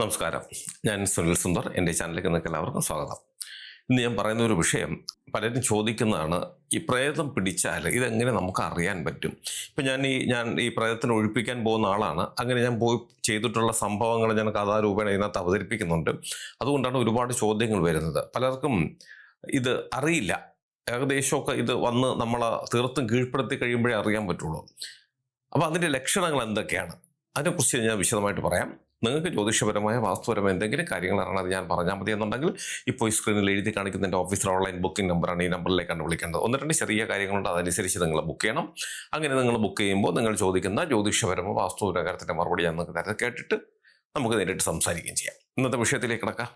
നമസ്കാരം. ഞാൻ സുനിൽ സുന്ദർ. എന്റെ ചാനലിലേക്ക് നിങ്ങൾക്ക് എല്ലാവർക്കും സ്വാഗതം. ഇന്ന് ഞാൻ പറയുന്ന ഒരു വിഷയം പലരും ചോദിക്കുന്നതാണ് ഈ പ്രേതം പിടിച്ചാൽ ഇതെങ്ങനെ നമുക്ക് അറിയാൻ പറ്റും? ഇപ്പം ഞാൻ ഈ ഞാൻ ഈ പ്രേതത്തിന് ഒഴിപ്പിക്കാൻ പോകുന്ന ആളാണ്. അങ്ങനെ ഞാൻ പോയി ചെയ്തിട്ടുള്ള സംഭവങ്ങൾ ഞാൻ കഥാരൂപേണ ഇതിനകത്ത് അവതരിപ്പിക്കുന്നുണ്ട്. അതുകൊണ്ടാണ് ഒരുപാട് ചോദ്യങ്ങൾ വരുന്നത്. പലർക്കും ഇത് അറിയില്ല. ഏകദേശമൊക്കെ ഇത് വന്ന് നമ്മളെ തീർത്തും കീഴ്പ്പെടുത്തി കഴിയുമ്പോഴേ അറിയാൻ പറ്റുള്ളൂ. അപ്പോൾ അതിന്റെ ലക്ഷണങ്ങൾ എന്തൊക്കെയാണ്? അതിനെക്കുറിച്ച് ഞാൻ വിശദമായിട്ട് പറയാം. നിങ്ങൾക്ക് ജ്യോതിഷപരമായ വാസ്തുപരമായ എന്തെങ്കിലും കാര്യങ്ങൾ അത് ഞാൻ പറഞ്ഞാൽ മതി എന്നുണ്ടെങ്കിൽ ഇപ്പോൾ ഈ സ്ക്രീനിൽ എഴുതി കാണിക്കുന്ന എന്റെ ഓഫീസിൽ ഓൺലൈൻ ബുക്കിംഗ് നമ്പറാണ് ഈ നമ്പറിലേക്കാണ് വിളിക്കേണ്ടത്. ഒന്ന് രണ്ട് ചെറിയ കാര്യങ്ങളുണ്ട് അതനുസരിച്ച് നിങ്ങൾ ബുക്ക് ചെയ്യണം. അങ്ങനെ നിങ്ങൾ ബുക്ക് ചെയ്യുമ്പോൾ നിങ്ങൾ ചോദിക്കുന്ന ജ്യോതിഷപരമോ വാസ്തുപര കാര്യത്തിന്റെ മറുപടി ഞാൻ നിങ്ങൾക്ക് നേരത്തെ കേട്ടിട്ട് നമുക്ക് നേരിട്ട് സംസാരിക്കുകയും ചെയ്യാം. ഇന്നത്തെ വിഷയത്തിലേക്ക് കിടക്കാം.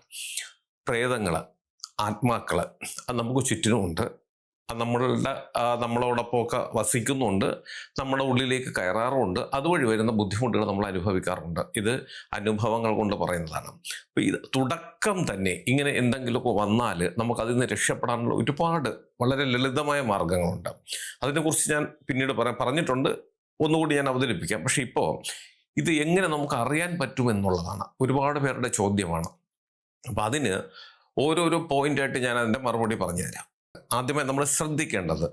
പ്രേതങ്ങൾ ആത്മാക്കൾ അത് നമുക്ക് ചുറ്റിനുമുണ്ട് നമ്മളുടെ നമ്മളോടൊപ്പമൊക്കെ വസിക്കുന്നുണ്ട് നമ്മുടെ ഉള്ളിലേക്ക് കയറാറുമുണ്ട്. അതുവഴി വരുന്ന ബുദ്ധിമുട്ടുകൾ നമ്മൾ അനുഭവിക്കാറുണ്ട്. ഇത് അനുഭവങ്ങൾ കൊണ്ട് പറയുന്നതാണ്. അപ്പോൾ ഇത് തുടക്കം തന്നെ ഇങ്ങനെ എന്തെങ്കിലുമൊക്കെ വന്നാൽ നമുക്കതിൽ നിന്ന് രക്ഷപ്പെടാനുള്ള ഒരുപാട് വളരെ ലളിതമായ മാർഗങ്ങളുണ്ട്. അതിനെക്കുറിച്ച് ഞാൻ പിന്നീട് പറയാൻ പറഞ്ഞിട്ടുണ്ട്. ഒന്നുകൂടി ഞാൻ അവതരിപ്പിക്കാം. പക്ഷേ ഇപ്പോൾ ഇത് എങ്ങനെ നമുക്ക് അറിയാൻ പറ്റുമെന്നുള്ളതാണ് ഒരുപാട് പേരുടെ ചോദ്യമാണ്. അപ്പം അതിന് ഓരോരോ പോയിന്റായിട്ട് ഞാൻ അതിന്റെ മറുപടി പറഞ്ഞു തരാം ആദ്യമായി നമ്മൾ ശ്രദ്ധിക്കേണ്ടത്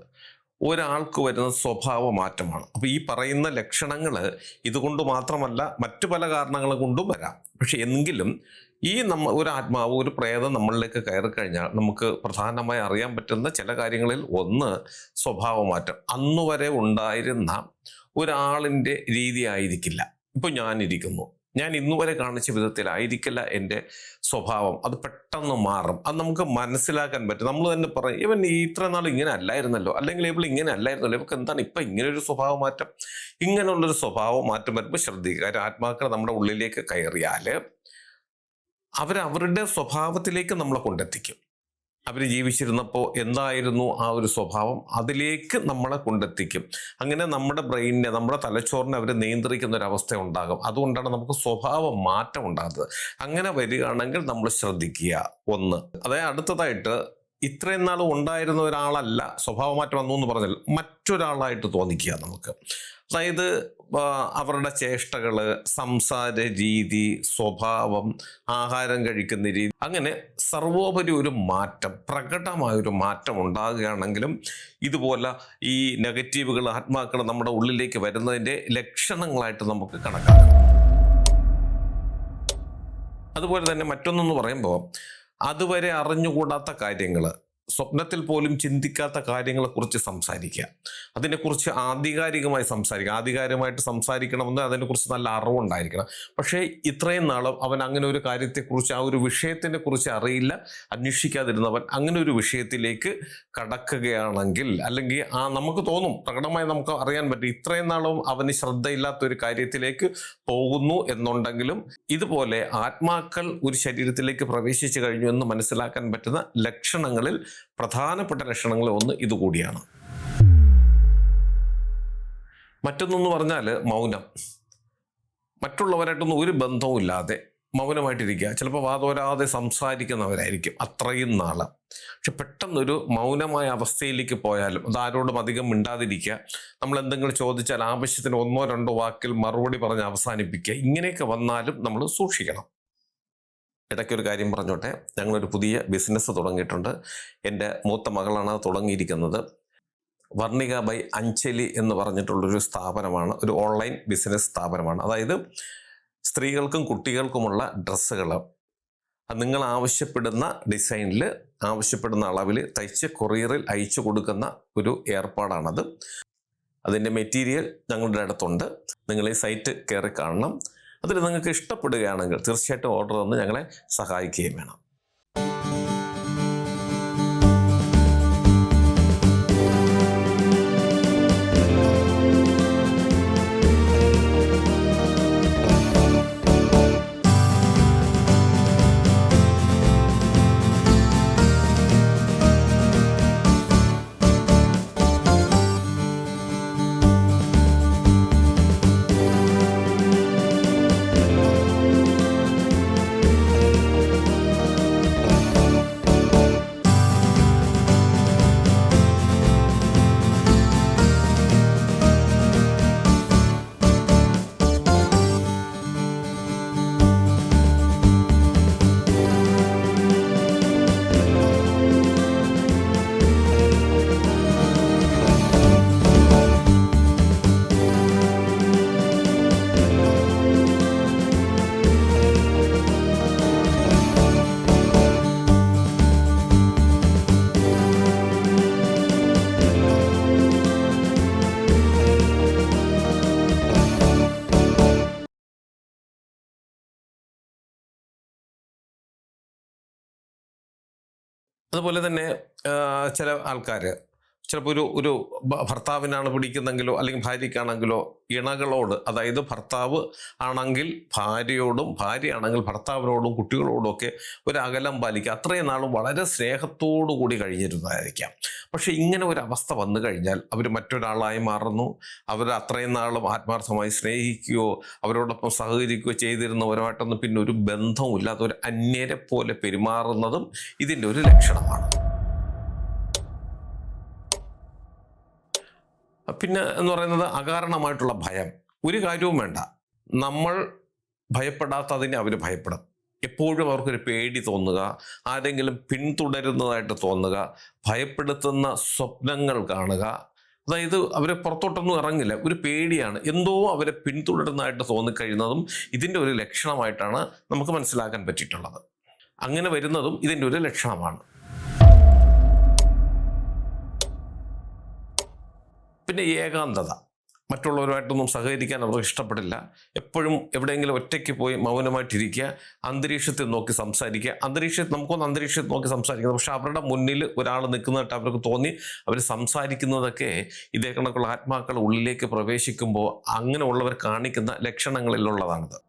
ഒരാൾക്ക് വരുന്ന സ്വഭാവ മാറ്റമാണ്. അപ്പോൾ ഈ പറയുന്ന ലക്ഷണങ്ങൾ ഇതുകൊണ്ട് മാത്രമല്ല മറ്റു പല കാരണങ്ങൾ കൊണ്ടും വരാം. പക്ഷെ എങ്കിലും ഈ നമ്മ ഒരു ആത്മാവ് ഒരു പ്രേതം നമ്മളിലേക്ക് കയറി കഴിഞ്ഞാൽ നമുക്ക് പ്രധാനമായി അറിയാൻ പറ്റുന്ന ചില കാര്യങ്ങളിൽ ഒന്ന് സ്വഭാവ മാറ്റം. അന്നുവരെ ഉണ്ടായിരുന്ന ഒരാളിന്റെ രീതി ആയിരിക്കില്ല. ഇപ്പോൾ ഞാനിരിക്കുന്നു. ഞാൻ ഇന്നു വരെ കാണിച്ച വിധത്തിലായിരിക്കില്ല എന്റെ സ്വഭാവം. അത് പെട്ടെന്ന് മാറും. അത് നമുക്ക് മനസ്സിലാക്കാൻ പറ്റും. നമ്മൾ തന്നെ പറയും ഇവൻ ഇത്ര നാൾ ഇങ്ങനെ അല്ലായിരുന്നല്ലോ. അല്ലെങ്കിൽ ഇവൾ ഇങ്ങനെ അല്ലായിരുന്നല്ലോ. ഇവർക്ക് എന്താണ് ഇപ്പം ഇങ്ങനെ ഒരു സ്വഭാവ മാറ്റം? ഇങ്ങനെയുള്ളൊരു സ്വഭാവ മാറ്റം വരുമ്പോൾ ശ്രദ്ധിക്കുക. കാര്യം ആത്മാക്കൾ നമ്മുടെ ഉള്ളിലേക്ക് കയറിയാൽ അവരവരുടെ സ്വഭാവത്തിലേക്ക് നമ്മളെ കൊണ്ടെത്തിക്കും. അവർ ജീവിച്ചിരുന്നപ്പോൾ എന്തായിരുന്നു ആ ഒരു സ്വഭാവം? അതിലേക്ക് നമ്മളെ കൊണ്ടെത്തിക്കും. അങ്ങനെ നമ്മുടെ ബ്രെയിനിനെ നമ്മുടെ തലച്ചോറിനെ അവർ നിയന്ത്രിക്കുന്ന ഒരു അവസ്ഥ ഉണ്ടാകും അതുകൊണ്ടാണ് നമുക്ക് സ്വഭാവ മാറ്റം ഉണ്ടാകുന്നത് അങ്ങനെ വരികയാണെങ്കിൽ നമ്മൾ ശ്രദ്ധിക്കുക. ഒന്ന്. അതായത് അടുത്തതായിട്ട് ഇത്രയും നാൾ ഉണ്ടായിരുന്ന ഒരാളല്ല. സ്വഭാവമാറ്റം വന്നു എന്ന് പറഞ്ഞാൽ മറ്റൊരാളായിട്ട് തോന്നിക്കുക നമുക്ക്. അതായത് അവരുടെ ചേഷ്ടകൾ സംസാര രീതി സ്വഭാവം ആഹാരം കഴിക്കുന്ന രീതി അങ്ങനെ സർവോപരി ഒരു മാറ്റം പ്രകടമായ ഒരു മാറ്റം ഉണ്ടാകുകയാണെങ്കിലും ഇതുപോലെ ഈ നെഗറ്റീവുകൾ ആത്മാക്കൾ നമ്മുടെ ഉള്ളിലേക്ക് വരുന്നതിന്റെ ലക്ഷണങ്ങളായിട്ട് നമുക്ക് കണക്കാക്കാം. അതുപോലെ തന്നെ മറ്റൊന്നെന്ന് പറയുമ്പോൾ അതുവരെ അറിഞ്ഞുകൂടാത്ത കാര്യങ്ങൾ സ്വപ്നത്തിൽ പോലും ചിന്തിക്കാത്ത കാര്യങ്ങളെക്കുറിച്ച് സംസാരിക്കുക. അതിനെക്കുറിച്ച് ആധികാരികമായി സംസാരിക്കുക. ആധികാരികമായിട്ട് സംസാരിക്കണമെന്ന് അതിനെക്കുറിച്ച് നല്ല അറിവുണ്ടായിരിക്കണം. പക്ഷേ ഇത്രയും നാളും അവൻ അങ്ങനെ ഒരു കാര്യത്തെക്കുറിച്ച് ആ ഒരു വിഷയത്തിനെ കുറിച്ച് അറിയില്ല. അന്വേഷിക്കാതിരുന്നവൻ അങ്ങനെ ഒരു വിഷയത്തിലേക്ക് കടക്കുകയാണെങ്കിൽ അല്ലെങ്കിൽ ആ നമുക്ക് തോന്നും പ്രകടമായി നമുക്ക് അറിയാൻ പറ്റും ഇത്രയും നാളും അവന് ശ്രദ്ധയില്ലാത്ത ഒരു കാര്യത്തിലേക്ക് പോകുന്നു എന്നുണ്ടെങ്കിലും ഇതുപോലെ ആത്മാക്കൾ ഒരു ശരീരത്തിലേക്ക് പ്രവേശിച്ചു കഴിഞ്ഞു എന്ന് മനസ്സിലാക്കാൻ പറ്റുന്ന ലക്ഷണങ്ങളിൽ പ്രധാനപ്പെട്ട ലക്ഷണങ്ങളിൽ ഒന്ന് ഇതുകൂടിയാണ് മറ്റൊന്നെന്ന് പറഞ്ഞാൽ മൗനം. മറ്റുള്ളവരായിട്ടൊന്നും ഒരു ബന്ധവും ഇല്ലാതെ മൗനമായിട്ടിരിക്കുക. ചിലപ്പോൾ വാതോരാതെ സംസാരിക്കുന്നവരായിരിക്കും അത്രയും നാൾ പക്ഷെ പെട്ടെന്നൊരു മൗനമായ അവസ്ഥയിലേക്ക് പോയാലും അത് ആരോടും അധികം മിണ്ടാതിരിക്കുക. നമ്മൾ എന്തെങ്കിലും ചോദിച്ചാൽ ആവശ്യത്തിന് ഒന്നോ രണ്ടോ വാക്കിൽ മറുപടി പറഞ്ഞ് അവസാനിപ്പിക്കുക. ഇങ്ങനെയൊക്കെ വന്നാലും നമ്മൾ സൂക്ഷിക്കണം. ഇടയ്ക്കൊരു കാര്യം പറഞ്ഞോട്ടെ. ഞങ്ങളൊരു പുതിയ ബിസിനസ് തുടങ്ങിയിട്ടുണ്ട്. എന്റെ മൂത്ത മകളാണ് തുടങ്ങിയിരിക്കുന്നത്. വർണിക ബൈ അഞ്ചലി എന്ന് പറഞ്ഞിട്ടുള്ളൊരു സ്ഥാപനമാണ്. ഒരു ഓൺലൈൻ ബിസിനസ് സ്ഥാപനമാണ്. അതായത് സ്ത്രീകൾക്കും കുട്ടികൾക്കുമുള്ള ഡ്രസ്സുകൾ നിങ്ങൾ ആവശ്യപ്പെടുന്ന ഡിസൈനിൽ ആവശ്യപ്പെടുന്ന അളവിൽ തയ്ച്ച് കൊറിയറിൽ അയച്ചു കൊടുക്കുന്ന ഒരു ഏർപ്പാടാണത്. അതിന്റെ മെറ്റീരിയൽ ഞങ്ങളുടെ അടുത്തുണ്ട്. നിങ്ങൾ ഈ സൈറ്റ് കയറി കാണണം. അതിൽ നിങ്ങൾക്ക് ഇഷ്ടപ്പെടുകയാണെങ്കിൽ തീർച്ചയായിട്ടും ഓർഡർ തന്ന് ഞങ്ങളെ സഹായിക്കുകയും വേണം. അതുപോലെ തന്നെ ചില ആൾക്കാർ ചിലപ്പോൾ ഒരു ഒരു ഭർത്താവിനാണ് പിടിക്കുന്നെങ്കിലോ അല്ലെങ്കിൽ ഭാര്യയ്ക്കാണെങ്കിലോ ഇണകളോട് അതായത് ഭർത്താവ് ആണെങ്കിൽ ഭാര്യയോടും ഭാര്യയാണെങ്കിൽ ഭർത്താവിനോടും കുട്ടികളോടും ഒക്കെ ഒരു അകലം പാലിക്കുക. അത്രയും നാളും വളരെ സ്നേഹത്തോടു കൂടി കഴിഞ്ഞിരുന്നതായിരിക്കാം. പക്ഷേ ഇങ്ങനെ ഒരു അവസ്ഥ വന്നു കഴിഞ്ഞാൽ അവർ മറ്റൊരാളായി മാറുന്നു. അവർ അത്രയും നാളും ആത്മാർത്ഥമായി സ്നേഹിക്കുകയോ അവരോടൊപ്പം സഹകരിക്കുകയോ ചെയ്തിരുന്നവരുമായിട്ടൊന്നും പിന്നെ ഒരു ബന്ധവും ഇല്ലാത്ത ഒരു അന്യരെ പോലെ പെരുമാറുന്നതും ഇതിന്റെ ഒരു ലക്ഷണമാണ്. പിന്നെ എന്ന് പറയുന്നത് അകാരണമായിട്ടുള്ള ഭയം. ഒരു കാര്യവും വേണ്ട. നമ്മൾ ഭയപ്പെടാത്തതിനെ അവർ ഭയപ്പെടും. എപ്പോഴും അവർക്കൊരു പേടി തോന്നുക ആരെങ്കിലും പിന്തുടരുന്നതായിട്ട് തോന്നുക ഭയപ്പെടുത്തുന്ന സ്വപ്നങ്ങൾ കാണുക. അതായത് അവരെ പുറത്തോട്ടൊന്നും ഇറങ്ങില്ല. ഒരു പേടിയാണ്. എന്തോ അവരെ പിന്തുടരുന്നതായിട്ട് തോന്നിക്കഴിയുന്നതും ഇതിന്റെ ഒരു ലക്ഷണമായിട്ടാണ് നമുക്ക് മനസ്സിലാക്കാൻ പറ്റിയിട്ടുള്ളത്. അങ്ങനെ വരുന്നതും ഇതിന്റെ ഒരു ലക്ഷണമാണ്. പിന്നെ ഏകാന്തത. മറ്റുള്ളവരുമായിട്ടൊന്നും സഹകരിക്കാൻ അവർക്ക് ഇഷ്ടപ്പെടില്ല. എപ്പോഴും എവിടെയെങ്കിലും ഒറ്റയ്ക്ക് പോയി മൗനമായിട്ടിരിക്കുക അന്തരീക്ഷത്തിൽ നോക്കി സംസാരിക്കുക. അന്തരീക്ഷത്തിൽ നമുക്കൊന്ന് അന്തരീക്ഷത്തിൽ നോക്കി സംസാരിക്കുക പക്ഷെ അവരുടെ മുന്നിൽ ഒരാൾ നിൽക്കുന്നതായിട്ട് അവർക്ക് തോന്നി. അവർ സംസാരിക്കുന്നതൊക്കെ ഇതേ കണക്കുള്ള ആത്മാക്കൾ ഉള്ളിലേക്ക് പ്രവേശിക്കുമ്പോൾ അങ്ങനെയുള്ളവർ കാണിക്കുന്ന ലക്ഷണങ്ങളിലുള്ളതാണിത്.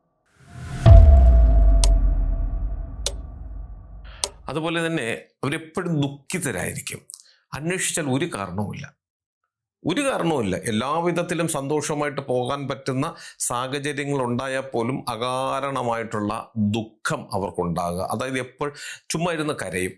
അതുപോലെ തന്നെ അവരെപ്പോഴും ദുഃഖിതരായിരിക്കും. അന്വേഷിച്ചാൽ ഒരു കാരണവുമില്ല. ഒരു കാരണവുമില്ല എല്ലാവിധത്തിലും സന്തോഷമായിട്ട് പോകാൻ പറ്റുന്ന സാഹചര്യങ്ങൾ ഉണ്ടായാൽ പോലും അകാരണമായിട്ടുള്ള ദുഃഖം അവർക്കുണ്ടാകുക. അതായത് എപ്പോൾ ചുമ്മാ ഇരുന്ന് കരയും.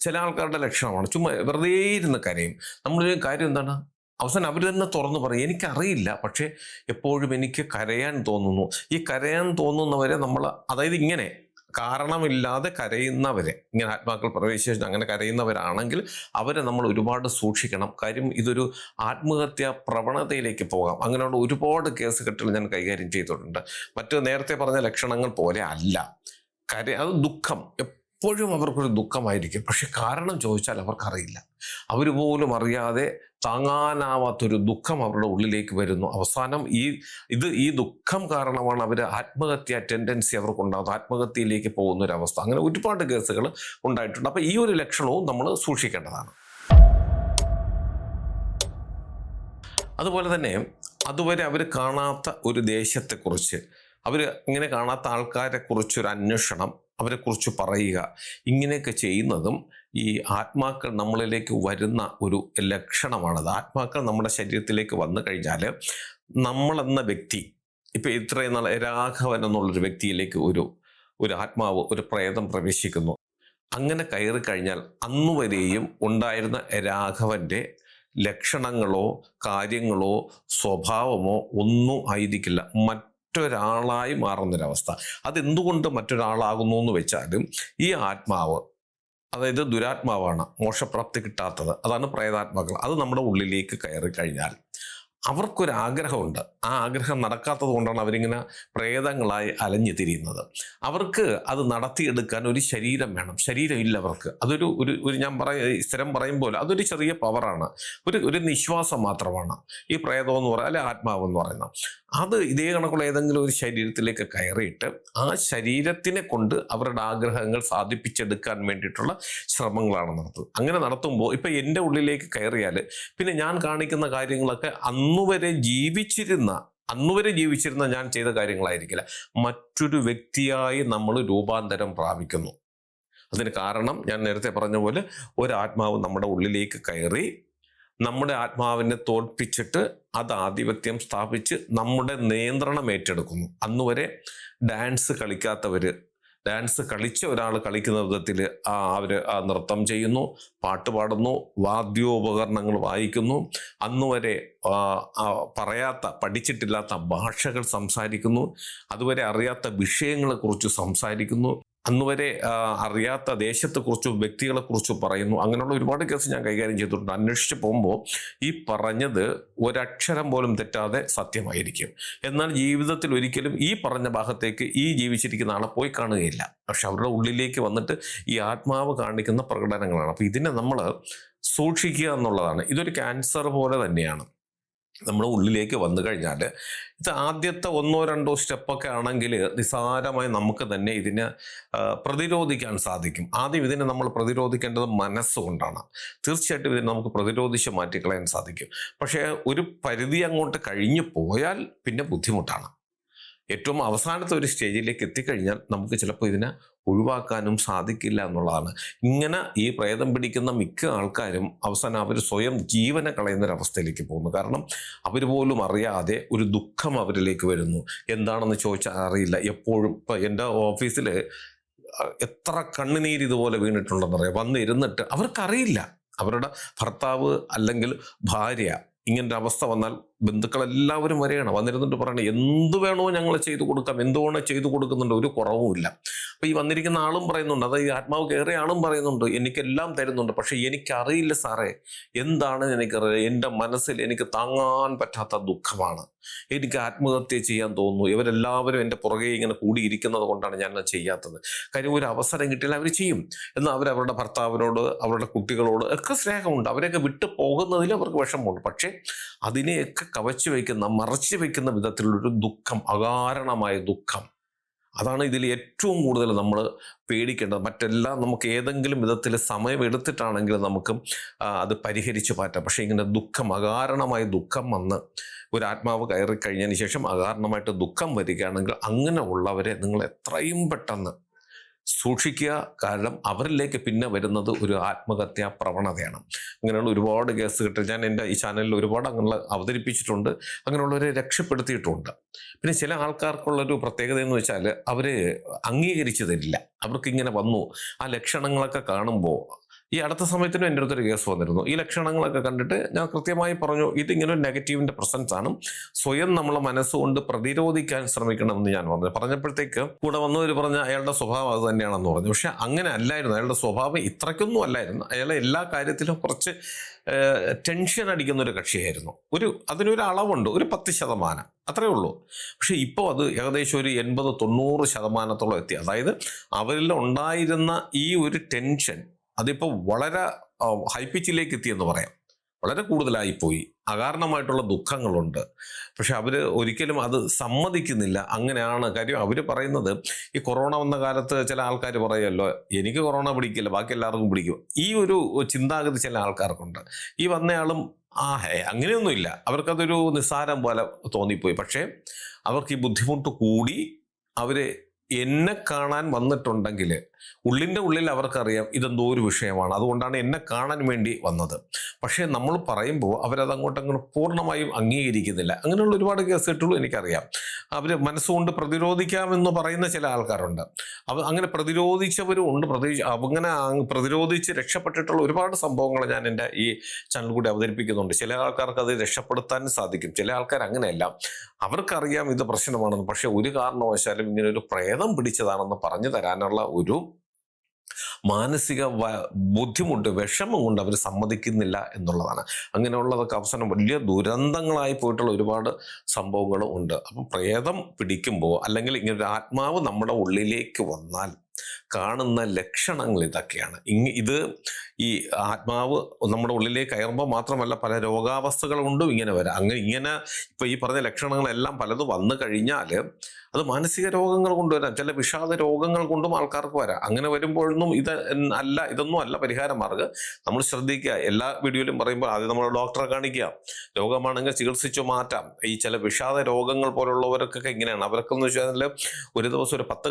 ചില ആൾക്കാരുടെ ലക്ഷണമാണ്. ചുമ്മാ വെറുതെ ഇരുന്ന് കരയും. നമ്മളൊരു കാര്യം എന്താണ്? അവസാനം അവർ തന്നെ തുറന്നു പറയും. എനിക്കറിയില്ല. പക്ഷേ എപ്പോഴും എനിക്ക് കരയാൻ തോന്നുന്നു. ഈ കരയാൻ തോന്നുന്നവരെ നമ്മൾ അതായത് ഇങ്ങനെ കാരണമില്ലാതെ കരയുന്നവരെ ഇങ്ങനെ ആത്മാക്കൾ പ്രവേശിച്ച് അങ്ങനെ കരയുന്നവരാണെങ്കിൽ അവരെ നമ്മൾ ഒരുപാട് സൂക്ഷിക്കണം. കാര്യം ഇതൊരു ആത്മഹത്യാ പ്രവണതയിലേക്ക് പോകാം. അങ്ങനെയുള്ള ഒരുപാട് കേസ് കെട്ടുകൾ ഞാൻ കൈകാര്യം ചെയ്തിട്ടുണ്ട്. മറ്റു നേരത്തെ പറഞ്ഞ ലക്ഷണങ്ങൾ പോലെ അല്ല. കര അത് ദുഃഖം. എപ്പോഴും അവർക്കൊരു ദുഃഖമായിരിക്കും. പക്ഷെ കാരണം ചോദിച്ചാൽ അവർക്കറിയില്ല. അവർ പോലും അറിയാതെ താങ്ങാനാവാത്തൊരു ദുഃഖം അവരുടെ ഉള്ളിലേക്ക് വരുന്നു. അവസാനം ഈ ഇത് ഈ ദുഃഖം കാരണമാണ് അവർ ആത്മഹത്യ ടെൻഡൻസി അവർക്കുണ്ടാകുന്നത്. ആത്മഹത്യയിലേക്ക് പോകുന്ന ഒരു അവസ്ഥ അങ്ങനെ ഒരുപാട് കേസുകൾ ഉണ്ടായിട്ടുണ്ട്. അപ്പോൾ ഈ ഒരു ലക്ഷണവും നമ്മൾ സൂക്ഷിക്കേണ്ടതാണ്. അതുപോലെ തന്നെ അതുവരെ അവർ കാണാത്ത ഒരു ദേശത്തെക്കുറിച്ച് അവർ ഇങ്ങനെ കാണാത്ത ആൾക്കാരെക്കുറിച്ചൊരു അന്വേഷണം അവരെക്കുറിച്ച് പറയുക. ഇങ്ങനെയൊക്കെ ചെയ്യുന്നതും ഈ ആത്മാക്കൾ നമ്മളിലേക്ക് വരുന്ന ഒരു ലക്ഷണമാണത് ആത്മാക്കൾ നമ്മുടെ ശരീരത്തിലേക്ക് വന്നു കഴിഞ്ഞാൽ നമ്മളെന്ന വ്യക്തി ഇപ്പം ഇത്രയും നാൾ രാഘവൻ എന്നുള്ളൊരു വ്യക്തിയിലേക്ക് ഒരു ഒരു ആത്മാവ് ഒരു പ്രേതം പ്രവേശിക്കുന്നു. അങ്ങനെ കയറി കഴിഞ്ഞാൽ അന്നുവരെയും ഉണ്ടായിരുന്ന രാഘവന്റെ ലക്ഷണങ്ങളോ കാര്യങ്ങളോ സ്വഭാവമോ ഒന്നും ആയിരിക്കില്ല. മറ്റൊരാളായി മാറുന്നൊരവസ്ഥ. അതെന്തുകൊണ്ട് മറ്റൊരാളാകുന്നു എന്ന് വെച്ചാലും ഈ ആത്മാവ് അതായത് ദുരാത്മാവാണ് മോക്ഷപ്രാപ്തി കിട്ടാത്തത്. അതാണ് പ്രേതാത്മാക്കൾ. അത് നമ്മുടെ ഉള്ളിലേക്ക് കയറി കഴിഞ്ഞാൽ അവർക്കൊരു ആഗ്രഹമുണ്ട് ആ ആഗ്രഹം നടക്കാത്തത് കൊണ്ടാണ് അവരിങ്ങനെ പ്രേതങ്ങളായി അലഞ്ഞു തിരിയുന്നത് അവർക്ക് അത് നടത്തിയെടുക്കാൻ ഒരു ശരീരം വേണം. ശരീരമില്ല അവർക്ക്. അതൊരു ഒരു ഒരു ഞാൻ പറയ സ്ഥിരം പറയും പോലെ അതൊരു ചെറിയ പവറാണ് ഒരു ഒരു നിശ്വാസം മാത്രമാണ്. ഈ പ്രേതം എന്ന് പറയുക അല്ലെ ആത്മാവ് എന്ന് പറയുന്നത് അത് ഇതേ കണക്കുള്ള ഏതെങ്കിലും ഒരു ശരീരത്തിലേക്ക് കയറിയിട്ട് ആ ശരീരത്തിനെ കൊണ്ട് അവരുടെ ആഗ്രഹങ്ങൾ സാധിപ്പിച്ചെടുക്കാൻ വേണ്ടിയിട്ടുള്ള ശ്രമങ്ങളാണ് നടത്തുന്നത്. അങ്ങനെ നടത്തുമ്പോൾ ഇപ്പം എന്റെ ഉള്ളിലേക്ക് കയറിയാൽ പിന്നെ ഞാൻ കാണിക്കുന്ന കാര്യങ്ങളൊക്കെ അന്നുവരെ ജീവിച്ചിരുന്ന അന്നുവരെ ജീവിച്ചിരുന്ന ഞാൻ ചെയ്ത കാര്യങ്ങളായിരിക്കില്ല. മറ്റൊരു വ്യക്തിയായി നമ്മൾ രൂപാന്തരം പ്രാപിക്കുന്നു. അതിന് കാരണം ഞാൻ നേരത്തെ പറഞ്ഞ പോലെ ഒരാത്മാവ് നമ്മുടെ ഉള്ളിലേക്ക് കയറി നമ്മുടെ ആത്മാവിനെ തോൽപ്പിച്ചിട്ട് അത് ആധിപത്യം സ്ഥാപിച്ച് നമ്മുടെ നിയന്ത്രണം ഏറ്റെടുക്കുന്നു. അന്നുവരെ ഡാൻസ് കളിക്കാത്തവര് ഡാൻസ് കളിച്ച ഒരാൾ കളിക്കുന്ന വിധത്തിൽ ആ അവർ ആ നൃത്തം ചെയ്യുന്നു പാട്ട് പാടുന്നു വാദ്യോപകരണങ്ങൾ വായിക്കുന്നു. അന്നുവരെ പറയാത്ത പഠിച്ചിട്ടില്ലാത്ത ഭാഷകൾ സംസാരിക്കുന്നു. അതുവരെ അറിയാത്ത വിഷയങ്ങളെക്കുറിച്ച് സംസാരിക്കുന്നു. അന്നുവരെ ആ, അറിയാത്ത ദേശത്തെക്കുറിച്ചോ വ്യക്തികളെക്കുറിച്ചോ പറയുന്നു. അങ്ങനെയുള്ള ഒരുപാട് കേസ് ഞാൻ കൈകാര്യം ചെയ്തിട്ടുണ്ട്. അന്വേഷിച്ച് പോകുമ്പോൾ ഈ പറഞ്ഞത് ഒരക്ഷരം പോലും തെറ്റാതെ സത്യമായിരിക്കും. എന്നാൽ ജീവിതത്തിൽ ഒരിക്കലും ഈ പറഞ്ഞ ഭാഗത്തേക്ക് ഈ ജീവിച്ചിരിക്കുന്ന ആളെ പോയി കാണുകയില്ല. പക്ഷെ അവരുടെ ഉള്ളിലേക്ക് വന്നിട്ട് ഈ ആത്മാവ് കാണിക്കുന്ന പ്രകടനങ്ങളാണ്. അപ്പോൾ ഇതിനെ നമ്മൾ സൂക്ഷിക്കുക എന്നുള്ളതാണ്. ഇതൊരു ക്യാൻസർ പോലെ തന്നെയാണ്. നമ്മുടെ ഉള്ളിലേക്ക് വന്നു കഴിഞ്ഞാൽ ഇത് ആദ്യത്തെ ഒന്നോ രണ്ടോ സ്റ്റെപ്പൊക്കെ ആണെങ്കിൽ നിസ്സാരമായി നമുക്ക് തന്നെ ഇതിനെ പ്രതിരോധിക്കാൻ സാധിക്കും. ആദ്യം ഇതിനെ നമ്മൾ പ്രതിരോധിക്കേണ്ടത് മനസ്സുകൊണ്ടാണ് തീർച്ചയായിട്ടും ഇതിനെ നമുക്ക് പ്രതിരോധിച്ച് മാറ്റിക്കളയാൻ സാധിക്കും. പക്ഷേ ഒരു പരിധി അങ്ങോട്ട് കഴിഞ്ഞു പോയാൽ പിന്നെ ബുദ്ധിമുട്ടാണ്. ഏറ്റവും അവസാനത്തെ ഒരു സ്റ്റേജിലേക്ക് എത്തിക്കഴിഞ്ഞാൽ നമുക്ക് ചിലപ്പോൾ ഇതിനെ ഒഴിവാക്കാനും സാധിക്കില്ല എന്നുള്ളതാണ്. ഇങ്ങനെ ഈ പ്രേതം പിടിക്കുന്ന മിക്ക ആൾക്കാരും അവസാനം അവർ സ്വയം ജീവനെ കളയുന്ന ഒരു അവസ്ഥയിലേക്ക് പോകുന്നു. കാരണം അവർ പോലും അറിയാതെ ഒരു ദുഃഖം അവരിലേക്ക് വരുന്നു. എന്താണെന്ന് ചോദിച്ചാൽ അറിയില്ല. എപ്പോഴും ഇപ്പം എന്റെ ഓഫീസിൽ എത്ര കണ്ണുനീര് ഇതുപോലെ വീണിട്ടുണ്ടെന്നറിയാം? വന്ന് ഇരുന്നിട്ട് അവർക്കറിയില്ല. അവരുടെ ഭർത്താവ് അല്ലെങ്കിൽ ഭാര്യ ഇങ്ങനൊരു അവസ്ഥ വന്നാൽ ബന്ധുക്കളെല്ലാവരും വരെയാണ് വന്നിരുന്നിട്ട് പറയണം എന്ത് വേണോ ഞങ്ങൾ ചെയ്തു കൊടുക്കാം. എന്തുകൊണ്ട് ചെയ്തു കൊടുക്കുന്നുണ്ട്? ഒരു കുറവുമില്ല അപ്പൊ ഈ വന്നിരിക്കുന്ന ആളും പറയുന്നുണ്ട് അതായത് ആത്മാവ് കയറിയ ആളും പറയുന്നുണ്ട് എനിക്കെല്ലാം തരുന്നുണ്ട്. പക്ഷെ എനിക്കറിയില്ല സാറേ എന്താണ് എനിക്കറിയില്ല? എന്റെ മനസ്സിൽ എനിക്ക് താങ്ങാൻ പറ്റാത്ത ദുഃഖമാണ്. എനിക്ക് ആത്മഹത്യ ചെയ്യാൻ തോന്നുന്നു. ഇവരെല്ലാവരും എന്റെ പുറകെ ഇങ്ങനെ കൂടിയിരിക്കുന്നത് കൊണ്ടാണ് ഞാൻ ചെയ്യാത്തത്. കാര്യം ഒരു അവസരം കിട്ടിയാൽ അവർ ചെയ്യും. എന്നാൽ അവരുടെ ഭർത്താവിനോട് അവരുടെ കുട്ടികളോട് ഒക്കെ സ്നേഹമുണ്ട്. അവരെയൊക്കെ വിട്ടു പോകുന്നതിൽ അവർക്ക് വിഷമമുണ്ട്. പക്ഷേ അതിനെയൊക്കെ കവച്ചു വയ്ക്കുന്ന മറച്ചു വയ്ക്കുന്ന വിധത്തിലുള്ളൊരു ദുഃഖം അകാരണമായ ദുഃഖം. അതാണ് ഇതിൽ ഏറ്റവും കൂടുതൽ നമ്മൾ പേടിക്കേണ്ടത്. മറ്റെല്ലാം നമുക്ക് ഏതെങ്കിലും വിധത്തിൽ സമയം എടുത്തിട്ടാണെങ്കിലും നമുക്ക് അത് പരിഹരിച്ചു മാറ്റാം. പക്ഷേ ഇങ്ങനെ ദുഃഖം അകാരണമായ ദുഃഖം വന്ന് ഒരു ആത്മാവ് കയറി കഴിഞ്ഞതിന് ശേഷം അകാരണമായിട്ട് ദുഃഖം വരികയാണെങ്കിൽ അങ്ങനെ ഉള്ളവരെ നിങ്ങൾ എത്രയും പെട്ടെന്ന് സൂക്ഷിക്കുക. കാരണം അവരിലേക്ക് പിന്നെ വരുന്നത് ഒരു ആത്മഹത്യാ പ്രവണതയാണ്. അങ്ങനെയുള്ള ഒരുപാട് കേസ് കിട്ടും. ഞാൻ എന്റെ ഈ ചാനലിൽ ഒരുപാട് അങ്ങനെയുള്ള അവതരിപ്പിച്ചിട്ടുണ്ട്. അങ്ങനെയുള്ളവരെ രക്ഷപ്പെടുത്തിയിട്ടുണ്ട്. പിന്നെ ചില ആൾക്കാർക്കുള്ളൊരു പ്രത്യേകത എന്ന് വെച്ചാൽ അവർ അംഗീകരിച്ചു തരില്ല അവർക്കിങ്ങനെ വന്നു. ആ ലക്ഷണങ്ങളൊക്കെ കാണുമ്പോൾ ഈ അടുത്ത സമയത്തിനും എന്റെ അടുത്തൊരു കേസ് വന്നിരുന്നു. ഈ ലക്ഷണങ്ങളൊക്കെ കണ്ടിട്ട് ഞാൻ കൃത്യമായി പറഞ്ഞു ഇതിങ്ങനെ ഒരു നെഗറ്റീവിന്റെ പ്രസൻസ് ആണ്. സ്വയം നമ്മളെ മനസ്സുകൊണ്ട് പ്രതിരോധിക്കാൻ ശ്രമിക്കണമെന്ന് ഞാൻ പറഞ്ഞു. പറഞ്ഞപ്പോഴത്തേക്ക് കൂടെ വന്നവർ പറഞ്ഞ അയാളുടെ സ്വഭാവം അത് തന്നെയാണെന്ന് പറഞ്ഞു. പക്ഷെ അങ്ങനെ അല്ലായിരുന്നു. അയാളുടെ സ്വഭാവം ഇത്രയ്ക്കൊന്നും അല്ലായിരുന്നു. അയാളെ എല്ലാ കാര്യത്തിലും കുറച്ച് ടെൻഷൻ അടിക്കുന്ന ഒരു കക്ഷിയായിരുന്നു. ഒരു അതിനൊരു അളവുണ്ട്. ഒരു പത്ത് ശതമാനം. അത്രേ ഉള്ളൂ. പക്ഷെ ഇപ്പോൾ അത് ഏകദേശം ഒരു എൺപത് തൊണ്ണൂറ് ശതമാനത്തോളം എത്തി. അതായത് അവരിൽ ഉണ്ടായിരുന്ന ഈ ഒരു ടെൻഷൻ അതിപ്പോൾ വളരെ ഹൈപ്പിച്ചിലേക്ക് എത്തിയെന്ന് പറയാം. വളരെ കൂടുതലായി പോയി. അകാരണമായിട്ടുള്ള ദുഃഖങ്ങളുണ്ട്. പക്ഷെ അവർ ഒരിക്കലും അത് സമ്മതിക്കുന്നില്ല. അങ്ങനെയാണ് കാര്യം അവർ പറയുന്നത്. ഈ കൊറോണ വന്ന കാലത്ത് ചില ആൾക്കാർ പറയുമല്ലോ എനിക്ക് കൊറോണ പിടിക്കില്ല ബാക്കി എല്ലാവർക്കും പിടിക്കും. ഈ ഒരു ചിന്താഗതി ചില ആൾക്കാർക്കുണ്ട്. ഈ വന്നയാളും ആ ഹേ അങ്ങനെയൊന്നുമില്ല. അവർക്കതൊരു നിസ്സാരം പോലെ തോന്നിപ്പോയി. പക്ഷേ അവർക്ക് ഈ ബുദ്ധിമുട്ട് കൂടി അവർ എന്നെ കാണാൻ വന്നിട്ടുണ്ടെങ്കിൽ ഉള്ളിന്റെ ഉള്ളിൽ അവർക്കറിയാം ഇതെന്തോ ഒരു വിഷയമാണ്. അതുകൊണ്ടാണ് എന്നെ കാണാൻ വേണ്ടി വന്നത്. പക്ഷേ നമ്മൾ പറയുമ്പോൾ അവരത് അങ്ങോട്ട് അങ്ങോട്ട് പൂർണമായും അംഗീകരിക്കുന്നില്ല. അങ്ങനെയുള്ള ഒരുപാട് കേസുകളുള്ളൂ എനിക്കറിയാം. അവർ മനസ്സുകൊണ്ട് പ്രതിരോധിക്കാമെന്ന് പറയുന്ന ചില ആൾക്കാരുണ്ട്. അവ അങ്ങനെ പ്രതിരോധിച്ചവരും ഉണ്ട്. പ്രതി അങ്ങനെ പ്രതിരോധിച്ച് രക്ഷപ്പെട്ടിട്ടുള്ള ഒരുപാട് സംഭവങ്ങൾ ഞാൻ എന്റെ ഈ ചാനൽ കൂടി അവതരിപ്പിക്കുന്നുണ്ട്. ചില ആൾക്കാർക്ക് അത് രക്ഷപ്പെടുത്താൻ സാധിക്കും. ചില ആൾക്കാർ അങ്ങനെയല്ല. അവർക്കറിയാം ഇത് പ്രശ്നമാണെന്ന്. പക്ഷേ ഒരു കാരണവശാലും ഇങ്ങനെ ഒരു പ്രേതം പിടിച്ചതാണെന്ന് പറഞ്ഞു തരാനുള്ള ഒരു മാനസിക ബുദ്ധിമുട്ട് വിഷമം കൊണ്ട് അവർ സമ്മതിക്കുന്നില്ല എന്നുള്ളതാണ്. അങ്ങനെയുള്ളതൊക്കെ അവസാനം വലിയ ദുരന്തങ്ങളായി പോയിട്ടുള്ള ഒരുപാട് സംഭവങ്ങൾ ഉണ്ട്. അപ്പം പ്രേതം പിടിക്കുമ്പോൾ അല്ലെങ്കിൽ ഇങ്ങനൊരു ആത്മാവ് നമ്മുടെ ഉള്ളിലേക്ക് വന്നാൽ കാണുന്ന ലക്ഷണങ്ങൾ ഇതൊക്കെയാണ്. ഇങ് ഇത് ഈ ആത്മാവ് നമ്മുടെ ഉള്ളിലേക്ക് കയറുമ്പോൾ മാത്രമല്ല പല രോഗാവസ്ഥകളുണ്ടും ഇങ്ങനെ വരാം. അങ്ങനെ ഇങ്ങനെ ഇപ്പൊ ഈ പറഞ്ഞ ലക്ഷണങ്ങളെല്ലാം പലതും വന്നു കഴിഞ്ഞാൽ അത് മാനസിക രോഗങ്ങൾ കൊണ്ടുവരാം. ചില വിഷാദ രോഗങ്ങൾ കൊണ്ടും ആൾക്കാർക്ക് വരാം. അങ്ങനെ വരുമ്പോഴൊന്നും ഇത് അല്ല ഇതൊന്നും അല്ല പരിഹാര മാർഗം. നമ്മൾ ശ്രദ്ധിക്കുക. എല്ലാ വീഡിയോയിലും പറയുമ്പോൾ ആദ്യം നമ്മൾ ഡോക്ടറെ കാണിക്കുക. രോഗമാണെങ്കിൽ ചികിത്സിച്ചു മാറ്റാം. ഈ ചില വിഷാദ രോഗങ്ങൾ പോലുള്ളവർക്കൊക്കെ ഇങ്ങനെയാണ്. അവർക്ക് എന്ന് വെച്ചാൽ ഒരു ദിവസം ഒരു പത്ത്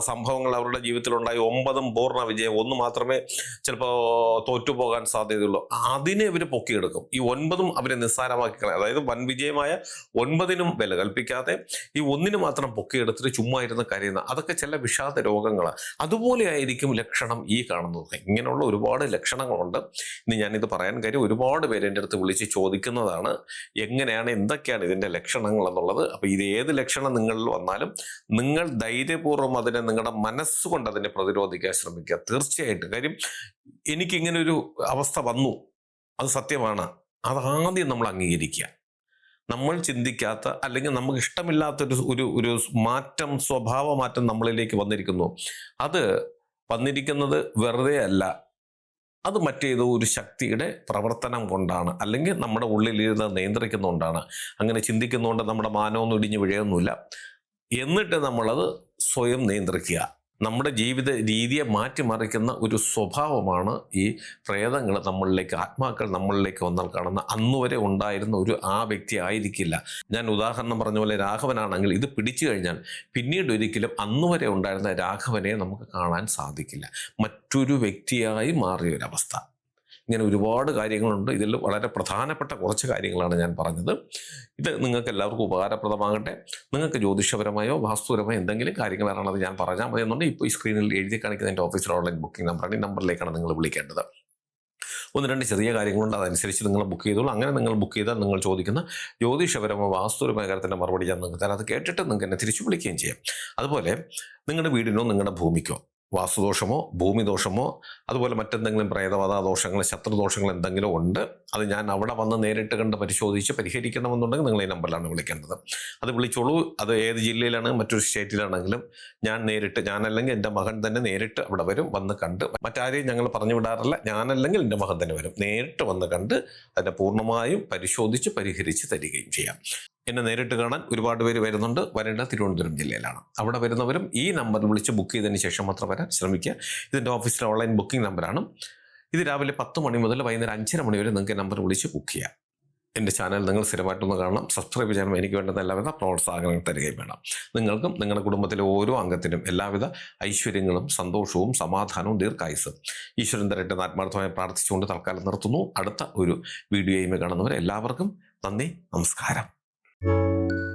സംഭവങ്ങൾ അവരുടെ ജീവിതത്തിലുണ്ടായി. ഒമ്പതും പൂർണ വിജയം. ഒന്ന് മാത്രമേ ചിലപ്പോൾ തോറ്റുപോകാൻ സാധ്യതയുള്ളൂ. അതിനെ ഇവർ പൊക്കിയെടുക്കും. ഈ ഒൻപതും അവരെ നിസ്സാരമാക്കി കളയും. അതായത് വൻ വിജയമായ ഒൻപതിനും വില കൽപ്പിക്കാതെ ഈ ഒന്നിന് മാത്രം പൊക്കിയെടുത്തിട്ട് ചുമ്മാ ഇരുന്ന് കരയുന്ന അതൊക്കെ ചില വിഷാദ രോഗങ്ങളാണ് അതുപോലെ ആയിരിക്കും ലക്ഷണം ഈ കാണുന്നത്. ഇങ്ങനെയുള്ള ഒരുപാട് ലക്ഷണങ്ങളുണ്ട്. ഇനി ഞാനിത് പറയാൻ കാര്യം ഒരുപാട് പേര് എന്റെ അടുത്ത് വിളിച്ച് ചോദിക്കുന്നതാണ് എങ്ങനെയാണ് എന്തൊക്കെയാണ് ഇതിന്റെ ലക്ഷണങ്ങൾ എന്നുള്ളത്. അപ്പോൾ ഇത് ഏത് ലക്ഷണം നിങ്ങളിൽ വന്നാലും നിങ്ങൾ ധൈര്യപൂർവം അതിനെ നിങ്ങളുടെ മനസ്സുകൊണ്ട് അതിനെ പ്രതിരോധിക്കാൻ ശ്രമിക്കുക. തീർച്ചയായിട്ടും. കാര്യം എനിക്കിങ്ങനെ ഒരു അവസ്ഥ വന്നു. അത് സത്യമാണ്. അതാദ്യം നമ്മൾ അംഗീകരിക്കുക. നമ്മൾ ചിന്തിക്കാത്ത അല്ലെങ്കിൽ നമുക്ക് ഇഷ്ടമില്ലാത്തൊരു ഒരു ഒരു മാറ്റം സ്വഭാവ മാറ്റം നമ്മളിലേക്ക് വന്നിരിക്കുന്നു. അത് വന്നിരിക്കുന്നത് വെറുതെ അല്ല. അത് മറ്റേതോ ഒരു ശക്തിയുടെ പ്രവർത്തനം കൊണ്ടാണ്. അല്ലെങ്കിൽ നമ്മുടെ ഉള്ളിലിരുന്ന് നിയന്ത്രിക്കുന്നതുകൊണ്ടാണ് അങ്ങനെ ചിന്തിക്കുന്നതുകൊണ്ട് നമ്മുടെ മാനമൊന്നും ഇടിഞ്ഞു വിഴയൊന്നുമില്ല എന്നിട്ട് നമ്മളത് സ്വയം നിയന്ത്രിക്കുക. നമ്മുടെ ജീവിത രീതിയെ മാറ്റിമറിക്കുന്ന ഒരു സ്വഭാവമാണ് ഈ പ്രേതങ്ങൾ നമ്മളിലേക്ക് ആത്മാക്കൾ നമ്മളിലേക്ക് വന്നാൽ കാണുന്ന അന്നുവരെ ഉണ്ടായിരുന്ന ഒരു ആ വ്യക്തി ആയിരിക്കില്ല. ഞാൻ ഉദാഹരണം പറഞ്ഞ പോലെ രാഘവനാണെങ്കിൽ ഇത് പിടിച്ചു കഴിഞ്ഞാൽ പിന്നീട് ഒരിക്കലും അന്നുവരെ ഉണ്ടായിരുന്ന രാഘവനെ നമുക്ക് കാണാൻ സാധിക്കില്ല. മറ്റൊരു വ്യക്തിയായി മാറിയ ഒരവസ്ഥ. ഇങ്ങനെ ഒരുപാട് കാര്യങ്ങളുണ്ട്. ഇതിൽ വളരെ പ്രധാനപ്പെട്ട കുറച്ച് കാര്യങ്ങളാണ് ഞാൻ പറഞ്ഞത്. ഇത് നിങ്ങൾക്ക് എല്ലാവർക്കും ഉപകാരപ്രദമാകട്ടെ. നിങ്ങൾക്ക് ജ്യോതിഷപരമായോ വാസ്തുപരമായോ എന്തെങ്കിലും കാര്യങ്ങൾ അറിയണത് ഞാൻ പറഞ്ഞാൽ മതി ഇപ്പോൾ ഈ സ്ക്രീനിൽ എഴുതി കാണിക്കുന്ന എന്റെ ഓഫീസിൽ ഓൺലൈൻ ബുക്കിംഗ് നമ്പറാണ് ഈ നമ്പറിലേക്കാണ് നിങ്ങൾ വിളിക്കേണ്ടത്. ഒന്ന് രണ്ട് ചെറിയ കാര്യങ്ങളുണ്ട്. അതനുസരിച്ച് നിങ്ങൾ ബുക്ക് ചെയ്തോളൂ. അങ്ങനെ നിങ്ങൾ ബുക്ക് ചെയ്താൽ നിങ്ങൾ ചോദിക്കുന്ന ജ്യോതിഷപരമോ വാസ്തുപരമായ കാര്യത്തിന്റെ മറുപടി ഞാൻ നിങ്ങൾക്ക് തരാം. അത് കേട്ടിട്ട് നിങ്ങൾക്ക് എന്നെ തിരിച്ചു വിളിക്കുകയും ചെയ്യാം. അതുപോലെ നിങ്ങളുടെ വീടിനോ നിങ്ങളുടെ ഭൂമിക്കോ വാസ്തുദോഷമോ ഭൂമിദോഷമോ അതുപോലെ മറ്റെന്തെങ്കിലും പ്രേതവധ ദോഷങ്ങൾ ശത്രുദോഷങ്ങൾ എന്തെങ്കിലും ഉണ്ട് അത് ഞാൻ അവിടെ വന്ന് നേരിട്ട് കണ്ട് പരിശോധിച്ച് പരിഹരിക്കണമെന്നുണ്ടെങ്കിൽ നിങ്ങൾ ഈ നമ്പറിലാണ് വിളിക്കേണ്ടത്. അത് വിളിച്ചോളൂ. അത് ഏത് ജില്ലയിലാണ് മറ്റൊരു സ്റ്റേറ്റിലാണെങ്കിലും ഞാൻ നേരിട്ട് ഞാനല്ലെങ്കിൽ എന്റെ മകൻ തന്നെ നേരിട്ട് അവിടെ വരും വന്ന് കണ്ട്. മറ്റാരെയും ഞങ്ങൾ പറഞ്ഞു വിടാറില്ല. ഞാനല്ലെങ്കിൽ എന്റെ മകൻ തന്നെ വരും. നേരിട്ട് വന്ന് കണ്ട് അതിനെ പൂർണമായും പരിശോധിച്ച് പരിഹരിച്ച് തരികയും ചെയ്യാം. എന്നെ നേരിട്ട് കാണാൻ ഒരുപാട് പേര് വരുന്നുണ്ട്. വരേണ്ട തിരുവനന്തപുരം ജില്ലയിലാണ്. അവിടെ വരുന്നവരും ഈ നമ്പറിൽ വിളിച്ച് ബുക്ക് ചെയ്തതിന് ശേഷം മാത്രം വരാൻ ശ്രമിക്കുക. ഇതിന്റെ ഓഫീസിലെ ഓൺലൈൻ ബുക്കിംഗ് നമ്പറാണ് ഇത് രാവിലെ പത്ത് മണി മുതൽ വൈകുന്നേരം അഞ്ചര മണി വരെ നിങ്ങൾക്ക് നമ്പർ വിളിച്ച് ബുക്ക് ചെയ്യാം. എന്റെ ചാനൽ നിങ്ങൾ സ്ഥിരമായിട്ടൊന്ന് കാണണം. സബ്സ്ക്രൈബ് ചെയ്യണം എനിക്ക് വേണ്ടുന്ന എല്ലാവിധ പ്രോത്സാഹനങ്ങൾ തരികയും വേണം. നിങ്ങൾക്കും നിങ്ങളുടെ കുടുംബത്തിലെ ഓരോ അംഗത്തിനും എല്ലാവിധ ഐശ്വര്യങ്ങളും സന്തോഷവും സമാധാനവും ദീർഘായുസും ഈശ്വരൻ തരട്ടെ ആത്മാർത്ഥമായി പ്രാർത്ഥിച്ചുകൊണ്ട് തൽക്കാലം നിർത്തുന്നു. അടുത്ത ഒരു വീഡിയോയുമേ കാണുന്നവരെ എല്ലാവർക്കും നന്ദി നമസ്കാരം. Música